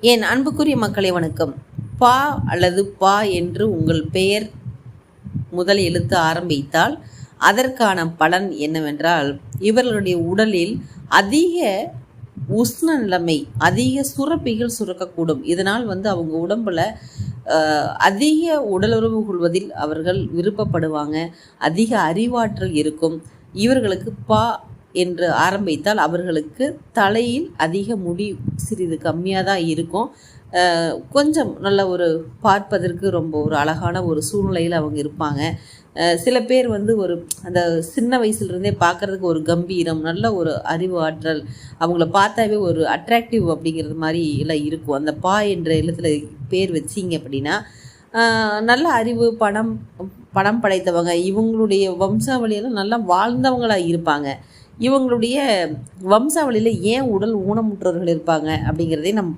என் அன்புக்குரிய மக்களை வணக்கம். பா அல்லது பா என்று உங்கள் பெயர் முதல் எழுத்து ஆரம்பித்தால் அதற்கான பலன் என்னவென்றால் இவர்களுடைய உடலில் அதிக உஷ்ண நிலைமை அதிக சுரப்பிகள் சுரக்கக்கூடும். இதனால் வந்து அவங்க உடம்புல அதிக உடலுறவு கொள்வதில் அவர்கள் விருப்பப்படுவாங்க. அதிக அறிவாற்றல் இருக்கும். இவர்களுக்கு பா என்று ஆரம்பித்தால் அவர்களுக்கு தலையில் அதிக முடி சிறிது கம்மியாக தான் இருக்கும். கொஞ்சம் நல்ல ஒரு பார்ப்பதற்கு ரொம்ப ஒரு அழகான ஒரு சூழ்நிலையில் அவங்க இருப்பாங்க. சில பேர் வந்து ஒரு அந்த சின்ன வயசுலேருந்தே பார்க்குறதுக்கு ஒரு கம்பீரம் நல்ல ஒரு அறிவு ஆற்றல் அவங்கள பார்த்தாவே ஒரு அட்ராக்டிவ் அப்படிங்கிறது மாதிரி எல்லாம் இருக்கும். அந்த பா என்ற இல்லத்தில் பேர் வச்சிங்க அப்படின்னா நல்ல அறிவு பணம் பணம் படைத்தவங்க இவங்களுடைய வம்சாவளியெல்லாம் நல்லா வாழ்ந்தவங்களாக இருப்பாங்க. இவங்களுடைய வம்சாவளியில் ஏன் உடல் ஊனமுற்றவர்கள் இருப்பாங்க அப்படிங்கிறதே நம்